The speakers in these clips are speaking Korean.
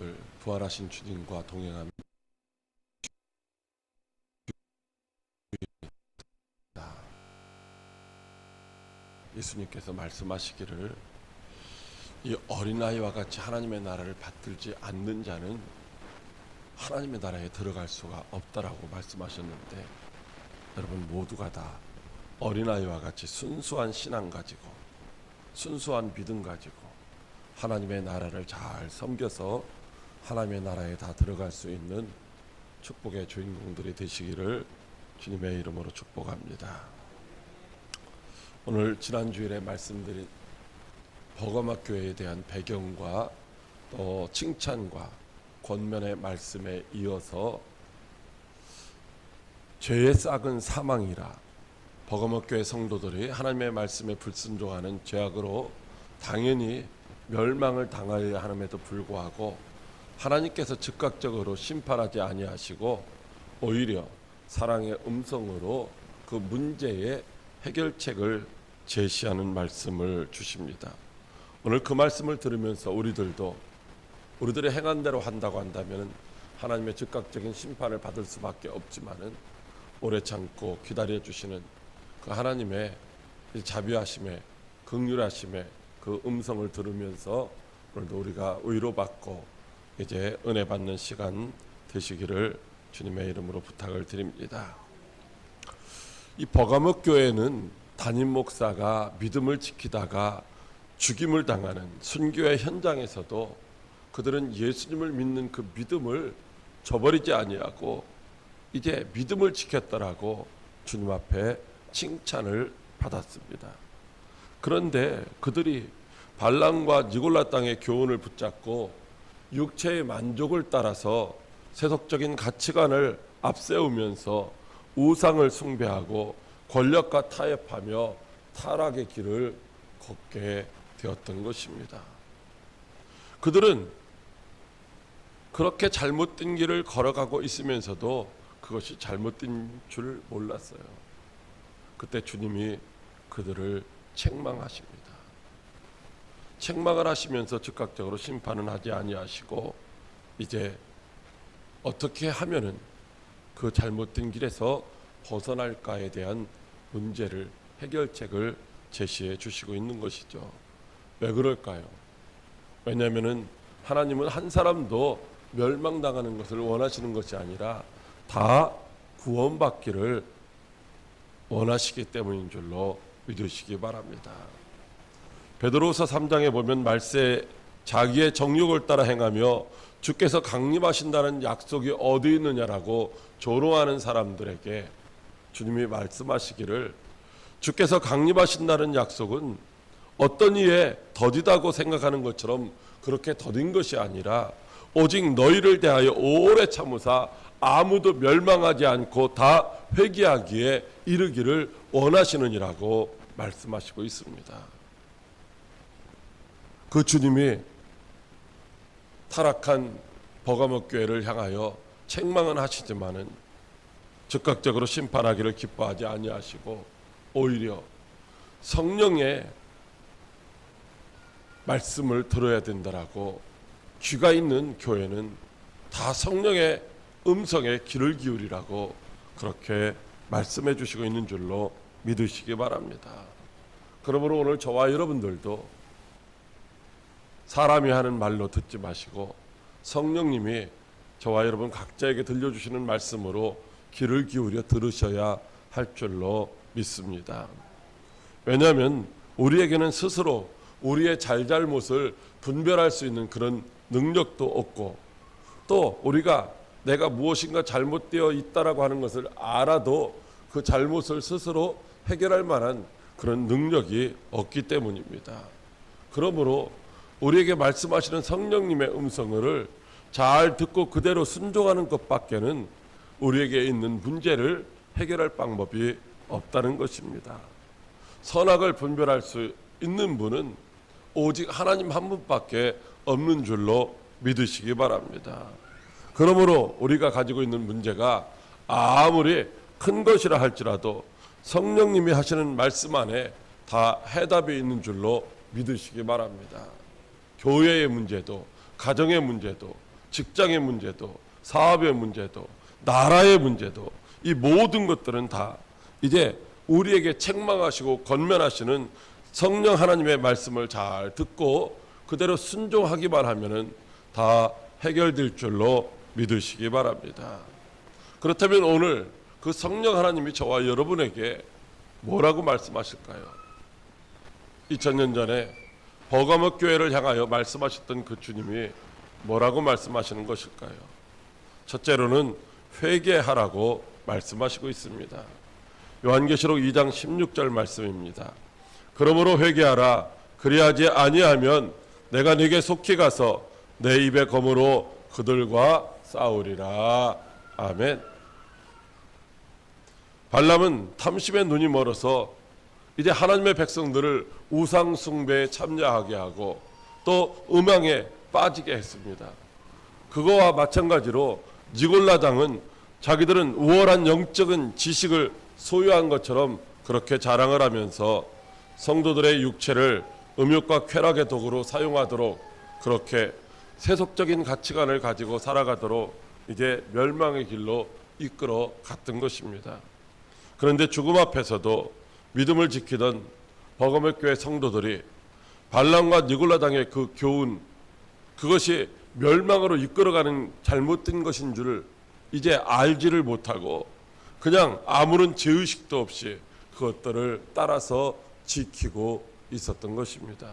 여러분들 부활하신 주님과 동행합니다. 예수님께서 말씀하시기를 이 어린아이와 같이 하나님의 나라를 받들지 않는 자는 하나님의 나라에 들어갈 수가 없다라고 말씀하셨는데 여러분 모두가 다 어린아이와 같이 순수한 신앙 가지고 순수한 믿음 가지고 하나님의 나라를 잘 섬겨서 하나님의 나라에 다 들어갈 수 있는 축복의 주인공들이 되시기를 주님의 이름으로 축복합니다. 오늘 지난 주일에 말씀드린 버거막 교회에 대한 배경과 또 칭찬과 권면의 말씀에 이어서 죄의 싹은 사망이라 버거막 교회 성도들이 하나님의 말씀에 불순종하는 죄악으로 당연히 멸망을 당하여야 함에도 불구하고 하나님께서 즉각적으로 심판하지 아니하시고 오히려 사랑의 음성으로 그 문제의 해결책을 제시하는 말씀을 주십니다. 오늘 그 말씀을 들으면서 우리들도 우리들의 행한 대로 한다고 한다면 하나님의 즉각적인 심판을 받을 수밖에 없지만은 오래 참고 기다려 주시는 그 하나님의 이 자비하심에 극률하심에 그 음성을 들으면서 오늘도 우리가 위로받고 이제 은혜 받는 시간 되시기를 주님의 이름으로 부탁을 드립니다. 이 버가목 교회는 담임 목사가 믿음을 지키다가 죽임을 당하는 순교의 현장에서도 그들은 예수님을 믿는 그 믿음을 저버리지 아니하고 이제 믿음을 지켰다라고 주님 앞에 칭찬을 받았습니다. 그런데 그들이 발람과 니골라 땅의 교훈을 붙잡고 육체의 만족을 따라서 세속적인 가치관을 앞세우면서 우상을 숭배하고 권력과 타협하며 타락의 길을 걷게 되었던 것입니다. 그들은 그렇게 잘못된 길을 걸어가고 있으면서도 그것이 잘못된 줄 몰랐어요. 그때 주님이 그들을 책망하십니다. 책망을 하시면서 즉각적으로 심판은 하지 아니하시고 이제 어떻게 하면은 그 잘못된 길에서 벗어날까에 대한 문제를 해결책을 제시해 주시고 있는 것이죠. 왜 그럴까요? 왜냐하면은 하나님은 한 사람도 멸망당하는 것을 원하시는 것이 아니라 다 구원받기를 원하시기 때문인 줄로 믿으시기 바랍니다. 베드로서 3장에 보면 말세 자기의 정욕을 따라 행하며 주께서 강림하신다는 약속이 어디 있느냐라고 조롱하는 사람들에게 주님이 말씀하시기를 주께서 강림하신다는 약속은 어떤 이에 더디다고 생각하는 것처럼 그렇게 더딘 것이 아니라 오직 너희를 대하여 오래 참으사 아무도 멸망하지 않고 다 회개하기에 이르기를 원하시느니라고 말씀하시고 있습니다. 그 주님이 타락한 버가목 교회를 향하여 책망은 하시지만은 즉각적으로 심판하기를 기뻐하지 아니하시고 오히려 성령의 말씀을 들어야 된다라고 귀가 있는 교회는 다 성령의 음성에 귀를 기울이라고 그렇게 말씀해 주시고 있는 줄로 믿으시기 바랍니다. 그러므로 오늘 저와 여러분들도 사람이 하는 말로 듣지 마시고 성령님이 저와 여러분 각자에게 들려주시는 말씀으로 귀를 기울여 들으셔야 할 줄로 믿습니다. 왜냐하면 우리에게는 스스로 우리의 잘잘못을 분별할 수 있는 그런 능력도 없고 또 우리가 내가 무엇인가 잘못되어 있다라고 하는 것을 알아도 그 잘못을 스스로 해결할 만한 그런 능력이 없기 때문입니다. 그러므로 우리에게 말씀하시는 성령님의 음성을 잘 듣고 그대로 순종하는 것밖에는 우리에게 있는 문제를 해결할 방법이 없다는 것입니다. 선악을 분별할 수 있는 분은 오직 하나님 한 분밖에 없는 줄로 믿으시기 바랍니다. 그러므로 우리가 가지고 있는 문제가 아무리 큰 것이라 할지라도 성령님이 하시는 말씀 안에 다 해답이 있는 줄로 믿으시기 바랍니다. 교회의 문제도 가정의 문제도 직장의 문제도 사업의 문제도 나라의 문제도 이 모든 것들은 다 이제 우리에게 책망하시고 권면하시는 성령 하나님의 말씀을 잘 듣고 그대로 순종하기만 하면은 다 해결될 줄로 믿으시기 바랍니다. 그렇다면 오늘 그 성령 하나님이 저와 여러분에게 뭐라고 말씀하실까요? 2000년 전에 버가모 교회를 향하여 말씀하셨던 그 주님이 뭐라고 말씀하시는 것일까요? 첫째로는 회개하라고 말씀하시고 있습니다. 요한계시록 2장 16절 말씀입니다. 그러므로 회개하라 그리하지 아니하면 내가 네게 속히 가서 내 입의 검으로 그들과 싸우리라. 아멘. 발람은 탐심의 눈이 멀어서 이제 하나님의 백성들을 우상 숭배에 참여하게 하고 또 음양에 빠지게 했습니다. 그거와 마찬가지로 니골라당은 자기들은 우월한 영적인 지식을 소유한 것처럼 그렇게 자랑을 하면서 성도들의 육체를 음욕과 쾌락의 도구로 사용하도록 그렇게 세속적인 가치관을 가지고 살아가도록 이제 멸망의 길로 이끌어 갔던 것입니다. 그런데 죽음 앞에서도 믿음을 지키던 버거멜 교회 성도들이 발람과 니골라당의 그 교훈 그것이 멸망으로 이끌어가는 잘못된 것인 줄을 이제 알지를 못하고 그냥 아무런 죄의식도 없이 그것들을 따라서 지키고 있었던 것입니다.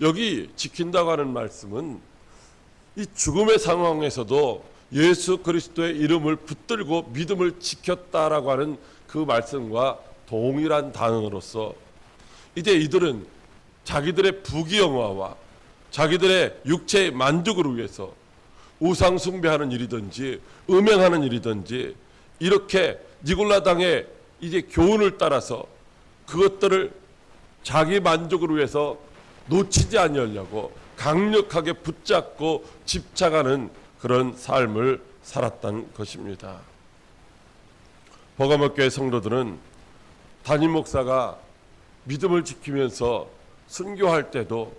여기 지킨다고 하는 말씀은 이 죽음의 상황에서도 예수 그리스도의 이름을 붙들고 믿음을 지켰다라고 하는 그 말씀과 동일한 단어로서 이제 이들은 자기들의 부귀영화와 자기들의 육체의 만족을 위해서 우상 숭배하는 일이든지 음행하는 일이든지 이렇게 니골라당의 이제 교훈을 따라서 그것들을 자기 만족을 위해서 놓치지 아니하려고 강력하게 붙잡고 집착하는 그런 삶을 살았던 것입니다. 버가목교의 성도들은 담임 목사가 믿음을 지키면서 순교할 때도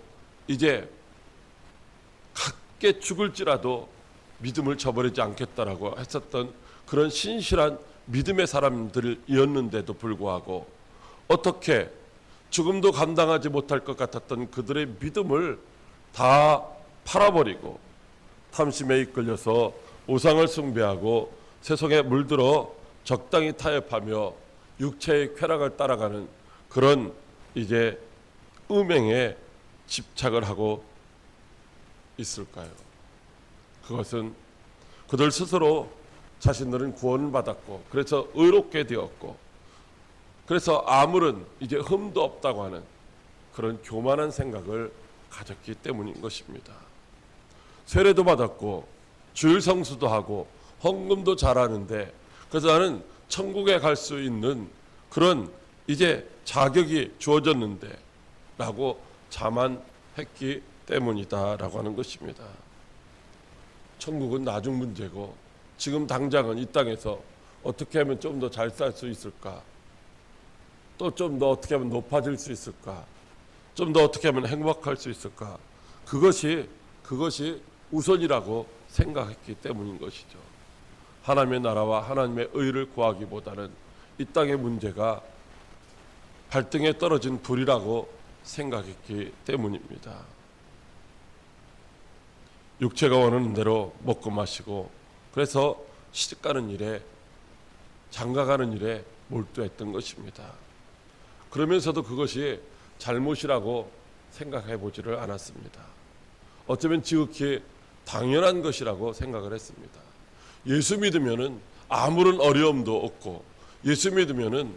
이제 각게 죽을지라도 믿음을 저버리지 않겠다라고 했었던 그런 신실한 믿음의 사람들이었는데도 불구하고 어떻게 죽음도 감당하지 못할 것 같았던 그들의 믿음을 다 팔아버리고 탐심에 이끌려서 우상을 숭배하고 세속에 물들어 적당히 타협하며 육체의 쾌락을 따라가는 그런 이제 음행에 집착을 하고 있을까요? 그것은 그들 스스로 자신들은 구원을 받았고 그래서 의롭게 되었고 그래서 아무런 이제 흠도 없다고 하는 그런 교만한 생각을 가졌기 때문인 것입니다. 세례도 받았고 주일 성수도 하고 헌금도 잘하는데 그래서 나는 천국에 갈 수 있는 그런 이제 자격이 주어졌는데 라고 자만했기 때문이다 라고 하는 것입니다. 천국은 나중 문제고 지금 당장은 이 땅에서 어떻게 하면 좀 더 잘 살 수 있을까? 또 좀 더 어떻게 하면 높아질 수 있을까? 좀 더 어떻게 하면 행복할 수 있을까? 그것이 그것이 우선이라고 생각했기 때문인 것이죠. 하나님의 나라와 하나님의 의를 구하기보다는 이 땅의 문제가 발등에 떨어진 불이라고 생각했기 때문입니다. 육체가 원하는 대로 먹고 마시고 그래서 시집 가는 일에 장가 가는 일에 몰두했던 것입니다. 그러면서도 그것이 잘못이라고 생각해 보지를 않았습니다. 어쩌면 지극히 당연한 것이라고 생각을 했습니다. 예수 믿으면은 아무런 어려움도 없고 예수 믿으면은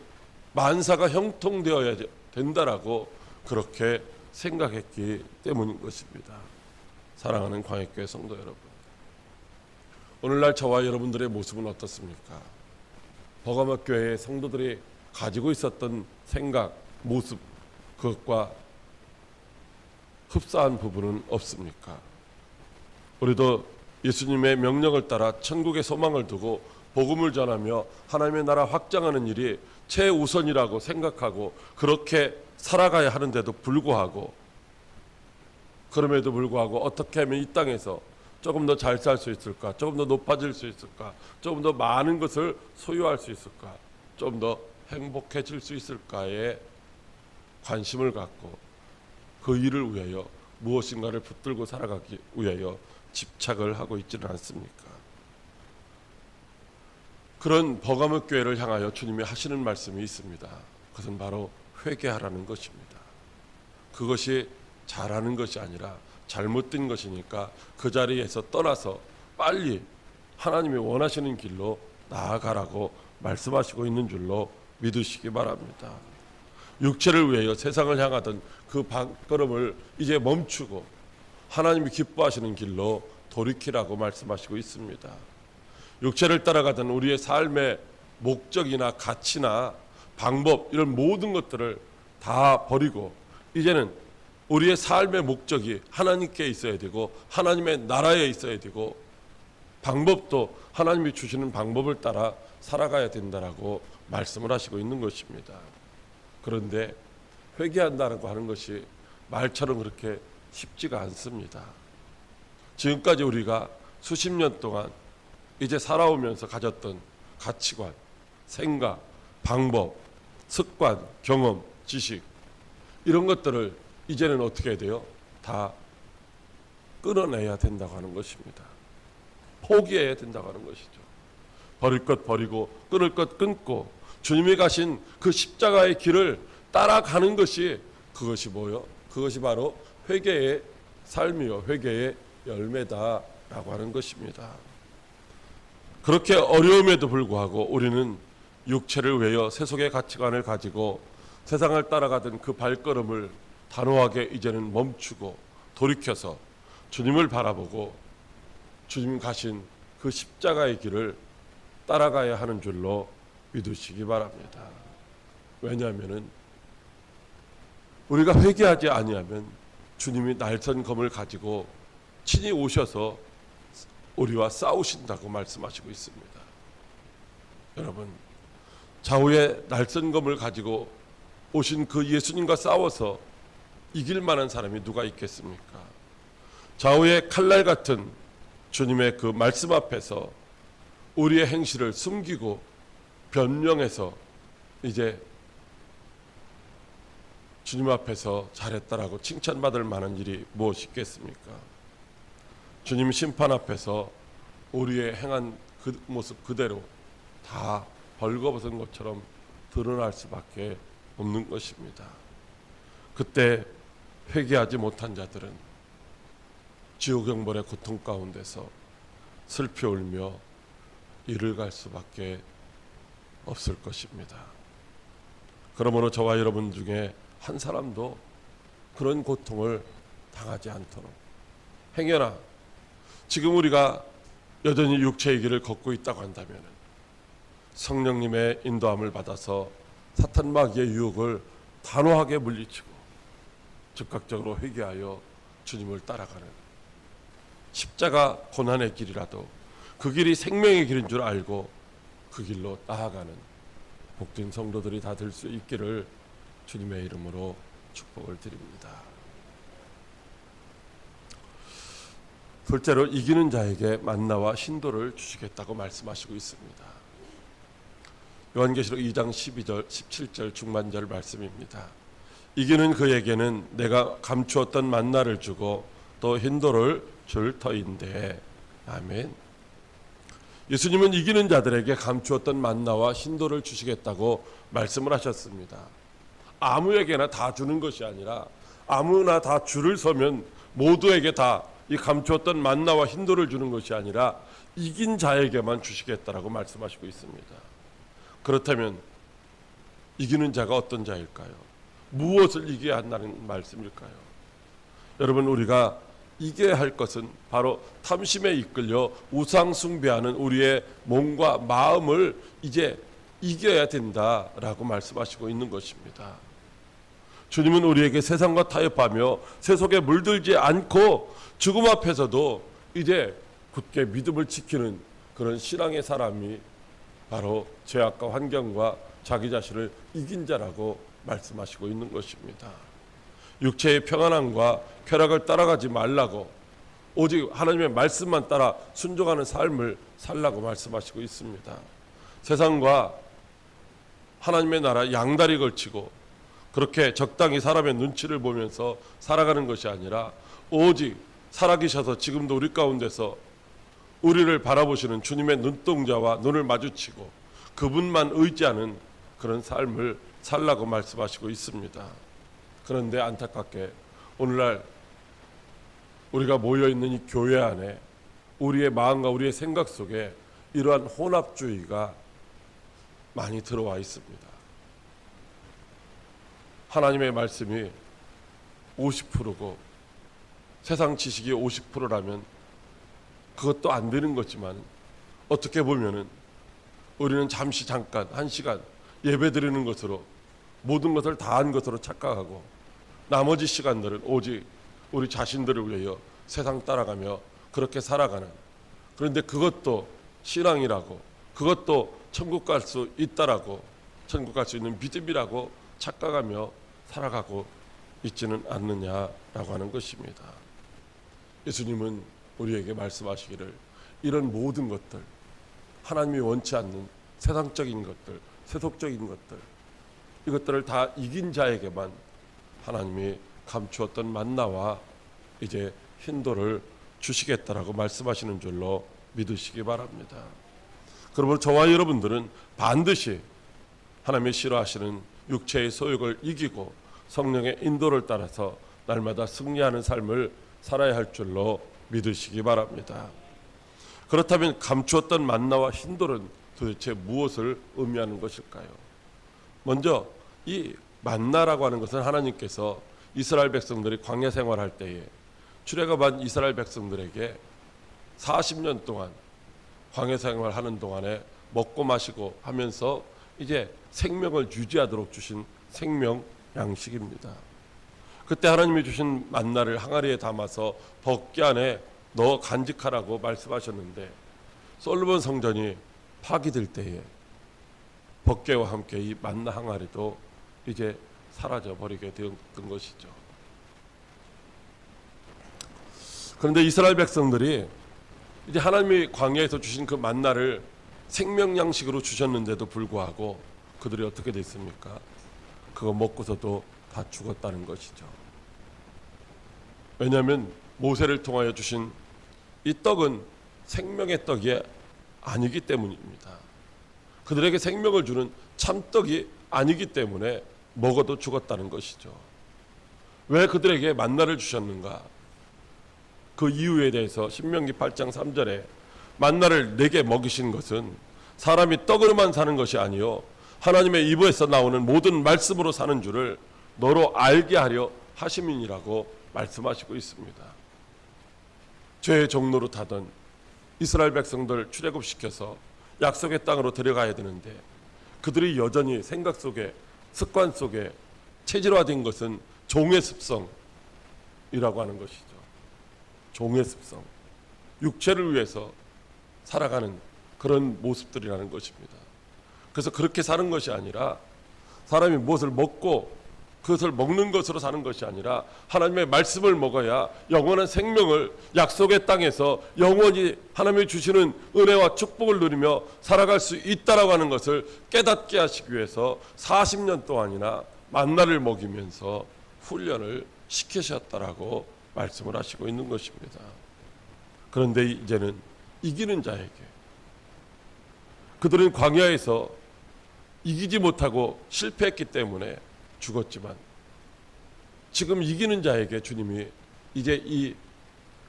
만사가 형통되어야 된다라고 그렇게 생각했기 때문인 것입니다. 사랑하는 광역교회 성도 여러분. 오늘날 저와 여러분들의 모습은 어떻습니까? 버가목 교회의 성도들이 가지고 있었던 생각, 모습 그것과 흡사한 부분은 없습니까? 우리도 예수님의 명령을 따라 천국의 소망을 두고 복음을 전하며 하나님의 나라 확장하는 일이 최우선이라고 생각하고 그렇게 살아가야 하는데도 불구하고 그럼에도 불구하고 어떻게 하면 이 땅에서 조금 더 잘 살 수 있을까? 조금 더 높아질 수 있을까? 조금 더 많은 것을 소유할 수 있을까? 좀 더 행복해질 수 있을까에 관심을 갖고 그 일을 위하여 무엇인가를 붙들고 살아가기 위하여 집착을 하고 있지는 않습니까? 그런 버가목 교회를 향하여 주님이 하시는 말씀이 있습니다. 그것은 바로 회개하라는 것입니다. 그것이 잘하는 것이 아니라 잘못된 것이니까 그 자리에서 떠나서 빨리 하나님이 원하시는 길로 나아가라고 말씀하시고 있는 줄로 믿으시기 바랍니다. 육체를 위하여 세상을 향하던 그 발걸음을 이제 멈추고 하나님이 기뻐하시는 길로 돌이키라고 말씀하시고 있습니다. 육체를 따라가던 우리의 삶의 목적이나 가치나 방법 이런 모든 것들을 다 버리고 이제는 우리의 삶의 목적이 하나님께 있어야 되고 하나님의 나라에 있어야 되고 방법도 하나님이 주시는 방법을 따라 살아가야 된다라고 말씀을 하시고 있는 것입니다. 그런데 회개한다고 하는 것이 말처럼 그렇게 쉽지가 않습니다. 지금까지 우리가 수십 년 동안 이제 살아오면서 가졌던 가치관, 생각, 방법, 습관, 경험, 지식 이런 것들을 이제는 어떻게 해야 돼요? 다 끊어내야 된다고 하는 것입니다. 포기해야 된다고 하는 것이죠. 버릴 것 버리고 끊을 것 끊고 주님이 가신 그 십자가의 길을 따라가는 것이 그것이 뭐요? 그것이 바로 회개의 삶이요, 회개의 열매다라고 하는 것입니다. 그렇게 어려움에도 불구하고 우리는 육체를 외여 세속의 가치관을 가지고 세상을 따라가던 그 발걸음을 단호하게 이제는 멈추고 돌이켜서 주님을 바라보고 주님 가신 그 십자가의 길을 따라가야 하는 줄로 믿으시기 바랍니다. 왜냐하면은 우리가 회개하지 아니하면 주님이 날선 검을 가지고 친히 오셔서 우리와 싸우신다고 말씀하시고 있습니다. 여러분 좌우의 날선 검을 가지고 오신 그 예수님과 싸워서 이길 만한 사람이 누가 있겠습니까? 좌우의 칼날 같은 주님의 그 말씀 앞에서 우리의 행실을 숨기고 변명해서 이제 주님 앞에서 잘했다라고 칭찬받을 만한 일이 무엇이 있겠습니까? 주님 심판 앞에서 우리의 행한 그 모습 그대로 다 벌거벗은 것처럼 드러날 수밖에 없는 것입니다. 그때 회개하지 못한 자들은 지옥 형벌의 고통 가운데서 슬피 울며 이를 갈 수밖에 없을 것입니다. 그러므로 저와 여러분 중에 한 사람도 그런 고통을 당하지 않도록. 행여나 지금 우리가 여전히 육체의 길을 걷고 있다고 한다면 성령님의 인도함을 받아서 사탄 마귀의 유혹을 단호하게 물리치고 즉각적으로 회개하여 주님을 따라가는 십자가 고난의 길이라도 그 길이 생명의 길인 줄 알고 그 길로 나아가는 복된 성도들이 다 될 수 있기를 주님의 이름으로 축복을 드립니다. 둘째로 이기는 자에게 만나와 신도를 주시겠다고 말씀하시고 있습니다. 요한계시록 2장 12절 17절 중반절 말씀입니다. 이기는 그에게는 내가 감추었던 만나를 주고 또 힌도를 줄 터인데 아멘. 예수님은 이기는 자들에게 감추었던 만나와 신도를 주시겠다고 말씀을 하셨습니다. 아무에게나 다 주는 것이 아니라 아무나 다 줄을 서면 모두에게 다 이 감추었던 만나와 힌도를 주는 것이 아니라 이긴 자에게만 주시겠다라고 말씀하시고 있습니다. 그렇다면 이기는 자가 어떤 자일까요? 무엇을 이겨야 한다는 말씀일까요? 여러분 우리가 이겨야 할 것은 바로 탐심에 이끌려 우상 숭배하는 우리의 몸과 마음을 이제 이겨야 된다라고 말씀하시고 있는 것입니다. 주님은 우리에게 세상과 타협하며 세속에 물들지 않고 죽음 앞에서도 이제 굳게 믿음을 지키는 그런 신앙의 사람이 바로 죄악과 환경과 자기 자신을 이긴 자라고 말씀하시고 있는 것입니다. 육체의 평안함과 쾌락을 따라가지 말라고 오직 하나님의 말씀만 따라 순종하는 삶을 살라고 말씀하시고 있습니다. 세상과 하나님의 나라 양다리 걸치고 그렇게 적당히 사람의 눈치를 보면서 살아가는 것이 아니라 오직 살아계셔서 지금도 우리 가운데서 우리를 바라보시는 주님의 눈동자와 눈을 마주치고 그분만 의지하는 그런 삶을 살라고 말씀하시고 있습니다. 그런데 안타깝게 오늘날 우리가 모여 있는 이 교회 안에 우리의 마음과 우리의 생각 속에 이러한 혼합주의가 많이 들어와 있습니다. 하나님의 말씀이 50%고 세상 지식이 50%라면 그것도 안 되는 거지만 어떻게 보면은 우리는 잠시 잠깐 한 시간 예배 드리는 것으로 모든 것을 다 한 것으로 착각하고 나머지 시간들은 오직 우리 자신들을 위하여 세상 따라가며 그렇게 살아가는. 그런데 그것도 신앙이라고 그것도 천국 갈 수 있다라고 천국 갈 수 있는 믿음이라고 착각하며 살아가고 있지는 않느냐라고 하는 것입니다. 예수님은 우리에게 말씀하시기를 이런 모든 것들 하나님이 원치 않는 세상적인 것들, 세속적인 것들 이것들을 다 이긴 자에게만 하나님이 감추었던 만나와 이제 힌도를 주시겠다라고 말씀하시는 줄로 믿으시기 바랍니다. 그러므로 저와 여러분들은 반드시 하나님의 싫어하시는 육체의 소욕을 이기고 성령의 인도를 따라서 날마다 승리하는 삶을 살아야 할 줄로 믿으시기 바랍니다. 그렇다면 감추었던 만나와 힌돌은 도대체 무엇을 의미하는 것일까요? 먼저 이 만나라고 하는 것은 하나님께서 이스라엘 백성들이 광야 생활할 때에 출애굽한 이스라엘 백성들에게 40년 동안 광야 생활하는 동안에 먹고 마시고 하면서 이제 생명을 유지하도록 주신 생명 양식입니다. 그때 하나님이 주신 만나를 항아리에 담아서 벗기 안에 넣어 간직하라고 말씀하셨는데 솔로몬 성전이 파기될 때에 벗개와 함께 이 만나 항아리도 이제 사라져 버리게 되었던 것이죠. 그런데 이스라엘 백성들이 이제 하나님이 광야에서 주신 그 만나를 생명 양식으로 주셨는데도 불구하고 그들이 어떻게 됐습니까? 그거 먹고서도 다 죽었다는 것이죠. 왜냐하면 모세를 통하여 주신 이 떡은 생명의 떡이 아니기 때문입니다. 그들에게 생명을 주는 참떡이 아니기 때문에 먹어도 죽었다는 것이죠. 왜 그들에게 만나를 주셨는가? 그 이유에 대해서 신명기 8장 3절에 만나를 내게 먹이신 것은 사람이 떡으로만 사는 것이 아니요 하나님의 입에서 나오는 모든 말씀으로 사는 줄을 너로 알게 하려 하심이니라고 말씀하시고 있습니다. 죄의 종로로 타던 이스라엘 백성들 출애굽시켜서 약속의 땅으로 들어가야 되는데 그들이 여전히 생각 속에 습관 속에 체질화된 것은 종의 습성이라고 하는 것이죠. 종의 습성. 육체를 위해서 살아가는 그런 모습들이라는 것입니다. 그래서 그렇게 사는 것이 아니라 사람이 무엇을 먹고 그것을 먹는 것으로 사는 것이 아니라 하나님의 말씀을 먹어야 영원한 생명을 약속의 땅에서 영원히 하나님이 주시는 은혜와 축복을 누리며 살아갈 수 있다라고 하는 것을 깨닫게 하시기 위해서 40년 동안이나 만나를 먹이면서 훈련을 시키셨다라고 말씀을 하시고 있는 것입니다. 그런데 이제는 이기는 자에게 그들은 광야에서 이기지 못하고 실패했기 때문에 죽었지만 지금 이기는 자에게 주님이 이제 이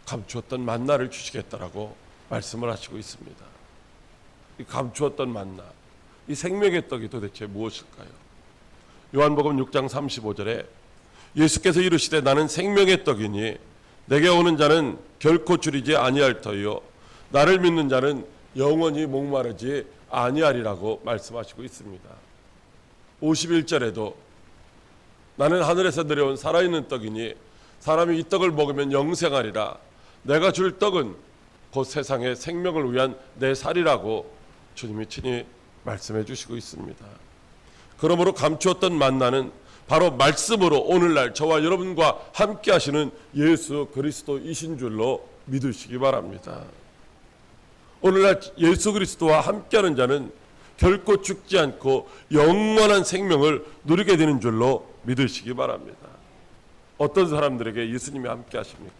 감추었던 만나를 주시겠다라고 말씀을 하시고 있습니다. 이 감추었던 만나, 이 생명의 떡이 도대체 무엇일까요? 요한복음 6장 35절에 예수께서 이르시되 나는 생명의 떡이니 내게 오는 자는 결코 줄이지 아니할 터이요 나를 믿는 자는 영원히 목마르지 아니하리라고 말씀하시고 있습니다. 51절에도 나는 하늘에서 내려온 살아있는 떡이니 사람이 이 떡을 먹으면 영생하리라. 내가 줄 떡은 곧 세상의 생명을 위한 내 살이라고 주님이 친히 말씀해 주시고 있습니다. 그러므로 감추었던 만나는 바로 말씀으로 오늘날 저와 여러분과 함께 하시는 예수 그리스도이신 줄로 믿으시기 바랍니다. 오늘날 예수 그리스도와 함께하는 자는 결코 죽지 않고 영원한 생명을 누리게 되는 줄로 믿으시기 바랍니다. 어떤 사람들에게 예수님이 함께 하십니까?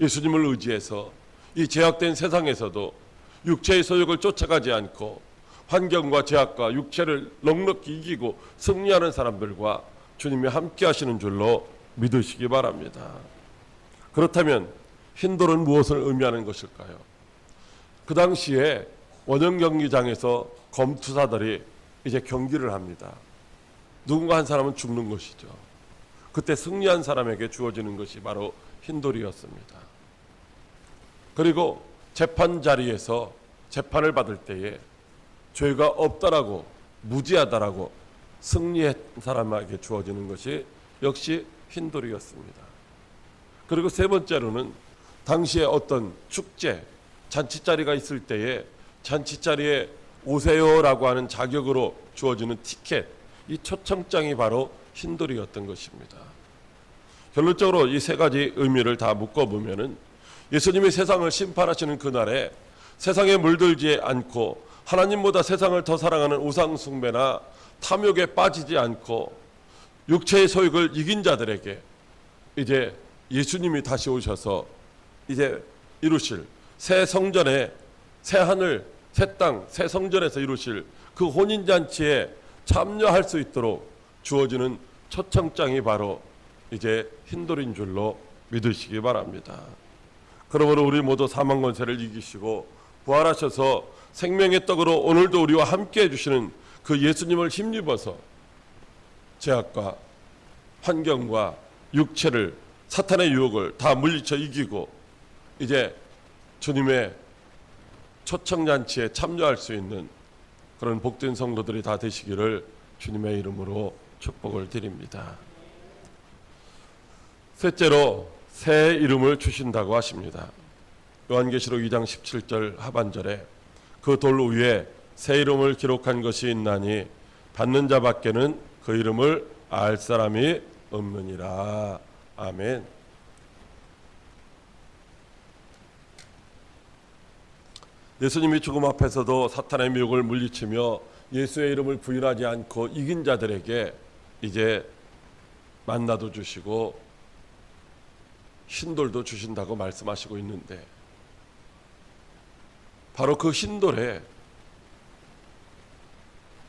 예수님을 의지해서 이 제약된 세상에서도 육체의 소욕을 쫓아가지 않고 환경과 제약과 육체를 넉넉히 이기고 승리하는 사람들과 주님이 함께 하시는 줄로 믿으시기 바랍니다. 그렇다면 흰돌은 무엇을 의미하는 것일까요? 그 당시에 원형 경기장에서 검투사들이 이제 경기를 합니다. 누군가 한 사람은 죽는 것이죠. 그때 승리한 사람에게 주어지는 것이 바로 흰돌이었습니다. 그리고 재판 자리에서 재판을 받을 때에 죄가 없다라고 무지하다라고 승리한 사람에게 주어지는 것이 역시 흰돌이었습니다. 그리고 세 번째로는 당시에 어떤 축제, 잔치 자리가 있을 때에 잔치 자리에 오세요라고 하는 자격으로 주어지는 티켓, 이 초청장이 바로 흰돌이었던 것입니다. 결론적으로 이 세 가지 의미를 다 묶어 보면은 예수님이 세상을 심판하시는 그날에 세상에 물들지 않고 하나님보다 세상을 더 사랑하는 우상 숭배나 탐욕에 빠지지 않고 육체의 소욕을 이긴 자들에게 이제 예수님이 다시 오셔서 이제 이루실 새 성전에 새 하늘, 새 땅, 새 성전에서 이루실 그 혼인 잔치에 참여할 수 있도록 주어지는 초청장이 바로 이제 흰돌인 줄로 믿으시기 바랍니다. 그러므로 우리 모두 사망 권세를 이기시고 부활하셔서 생명의 떡으로 오늘도 우리와 함께 해주시는 그 예수님을 힘입어서 제약과 환경과 육체를 사탄의 유혹을 다 물리쳐 이기고 이제 주님의 초청잔치에 참여할 수 있는 그런 복된 성도들이 다 되시기를 주님의 이름으로 축복을 드립니다. 셋째로 새 이름을 주신다고 하십니다. 요한계시록 2장 17절 하반절에 그 돌 위에 새 이름을 기록한 것이 있나니 받는 자밖에는 그 이름을 알 사람이 없느니라. 아멘. 예수님이 죽음 앞에서도 사탄의 미혹을 물리치며 예수의 이름을 부인하지 않고 이긴 자들에게 이제 만나도 주시고 흰돌도 주신다고 말씀하시고 있는데 바로 그 흰돌에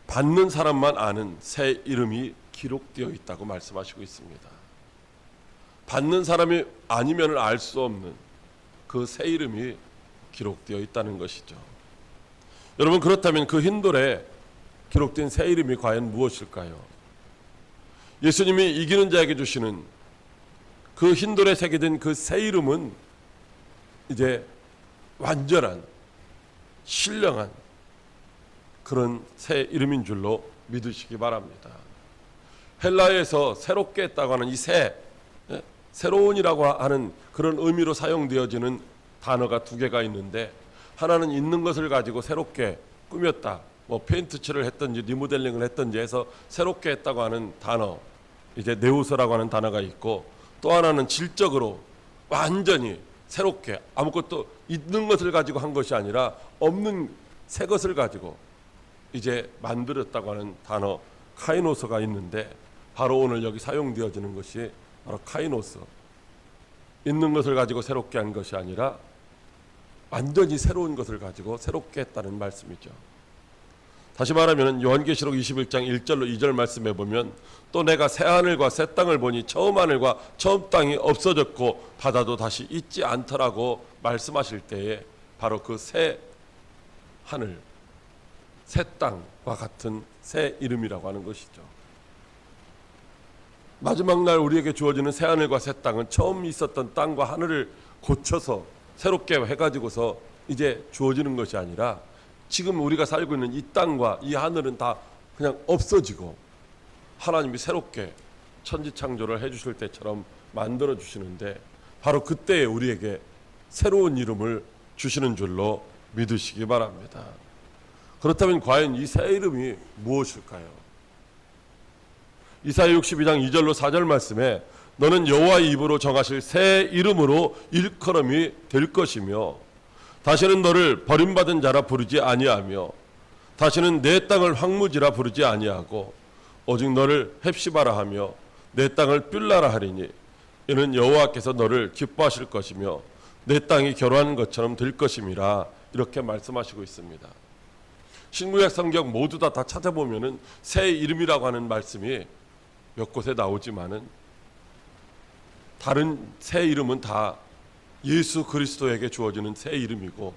받는 사람만 아는 새 이름이 기록되어 있다고 말씀하시고 있습니다. 받는 사람이 아니면 알 수 없는 그 새 이름이 기록되어 있다는 것이죠. 여러분 그렇다면 그 흰돌에 기록된 새 이름이 과연 무엇일까요? 예수님이 이기는 자에게 주시는 그 흰돌에 새겨진 그 새 이름은 이제 완전한 신령한 그런 새 이름인 줄로 믿으시기 바랍니다. 헬라에서 새롭게 했다고 하는 이 새, 예, 새로운이라고 하는 그런 의미로 사용되어지는 단어가 두 개가 있는데 하나는 있는 것을 가지고 새롭게 꾸몄다. 뭐 페인트 칠을 했든지 리모델링을 했든지 해서 새롭게 했다고 하는 단어 이제 네우서라고 하는 단어가 있고 또 하나는 질적으로 완전히 새롭게 아무것도 있는 것을 가지고 한 것이 아니라 없는 새 것을 가지고 이제 만들었다고 하는 단어 카이노스가 있는데 바로 오늘 여기 사용되어지는 것이 바로 카이노스 있는 것을 가지고 새롭게 한 것이 아니라 완전히 새로운 것을 가지고 새롭게 했다는 말씀이죠. 다시 말하면 요한계시록 21장 1절로 2절 말씀해 보면 또 내가 새 하늘과 새 땅을 보니 처음 하늘과 처음 땅이 없어졌고 바다도 다시 있지 않더라고 말씀하실 때에 바로 그 새 하늘 새 땅과 같은 새 이름이라고 하는 것이죠. 마지막 날 우리에게 주어지는 새 하늘과 새 땅은 처음 있었던 땅과 하늘을 고쳐서 새롭게 해가지고서 이제 주어지는 것이 아니라 지금 우리가 살고 있는 이 땅과 이 하늘은 다 그냥 없어지고 하나님이 새롭게 천지 창조를 해주실 때처럼 만들어 주시는데 바로 그때에 우리에게 새로운 이름을 주시는 줄로 믿으시기 바랍니다. 그렇다면 과연 이 새 이름이 무엇일까요? 이사야 62장 2절로 4절 말씀에 너는 여호와의 입으로 정하실 새 이름으로 일컬음이 될 것이며 다시는 너를 버림받은 자라 부르지 아니하며 다시는 내 땅을 황무지라 부르지 아니하고 오직 너를 헵시바라 하며 내 땅을 뷸라라 하리니 이는 여호와께서 너를 기뻐하실 것이며 내 땅이 결혼한 것처럼 될 것임이라 이렇게 말씀하시고 있습니다. 신구약 성경 모두 다, 다 찾아보면은 새 이름이라고 하는 말씀이 몇 곳에 나오지만은 다른 새 이름은 다 예수 그리스도에게 주어지는 새 이름이고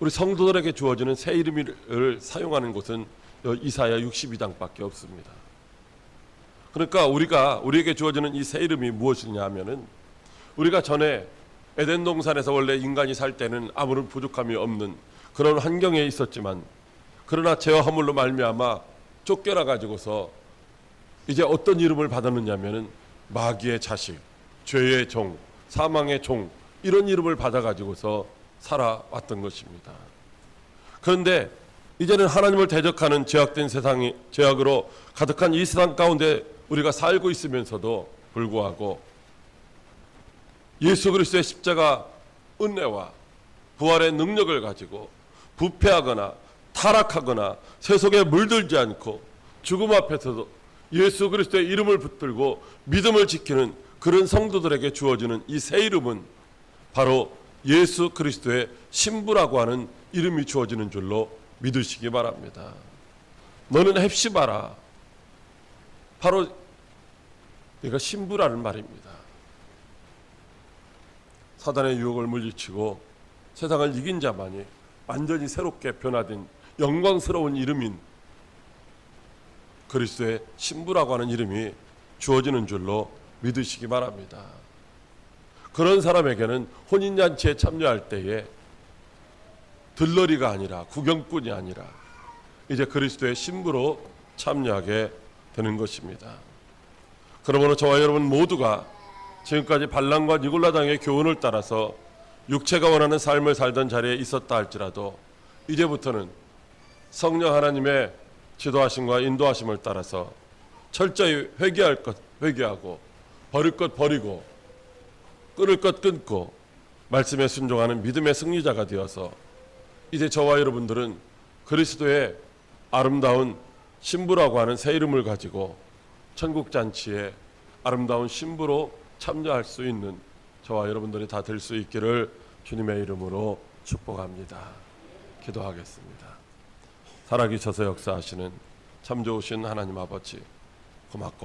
우리 성도들에게 주어지는 새 이름을 사용하는 곳은 이사야 62장밖에 없습니다. 그러니까 우리가 우리에게 주어지는 이 새 이름이 무엇이냐 하면은 우리가 전에 에덴 동산에서 원래 인간이 살 때는 아무런 부족함이 없는 그런 환경에 있었지만 그러나 죄와 허물로 말미암아 쫓겨나 가지고서 이제 어떤 이름을 받았느냐면은 마귀의 자식, 죄의 종, 사망의 종 이런 이름을 받아 가지고서 살아왔던 것입니다. 그런데 이제는 하나님을 대적하는 죄악된 세상이 죄악으로 가득한 이 세상 가운데 우리가 살고 있으면서도 불구하고 예수 그리스도의 십자가 은혜와 부활의 능력을 가지고 부패하거나 타락하거나 세속에 물들지 않고 죽음 앞에서도 예수 그리스도의 이름을 붙들고 믿음을 지키는 그런 성도들에게 주어지는 이 새 이름은 바로 예수 그리스도의 신부라고 하는 이름이 주어지는 줄로 믿으시기 바랍니다. 너는 헵시바라. 바로 내가 신부라는 말입니다. 사단의 유혹을 물리치고 세상을 이긴 자만이 완전히 새롭게 변화된 영광스러운 이름인 그리스도의 신부라고 하는 이름이 주어지는 줄로 믿으시기 바랍니다. 그런 사람에게는 혼인잔치에 참여할 때에 들러리가 아니라 구경꾼이 아니라 이제 그리스도의 신부로 참여하게 되는 것입니다. 그러므로 저와 여러분 모두가 지금까지 발람과 니골라당의 교훈을 따라서 육체가 원하는 삶을 살던 자리에 있었다 할지라도 이제부터는 성령 하나님의 지도하심과 인도하심을 따라서 철저히 회개할 것 회개하고 버릴 것 버리고 끊을 것 끊고 말씀에 순종하는 믿음의 승리자가 되어서 이제 저와 여러분들은 그리스도의 아름다운 신부라고 하는 새 이름을 가지고 천국 잔치에 아름다운 신부로 참여할 수 있는 저와 여러분들이 다 될 수 있기를 주님의 이름으로 축복합니다. 기도하겠습니다. 살아계셔서 역사하시는 참 좋으신 하나님 아버지 고맙고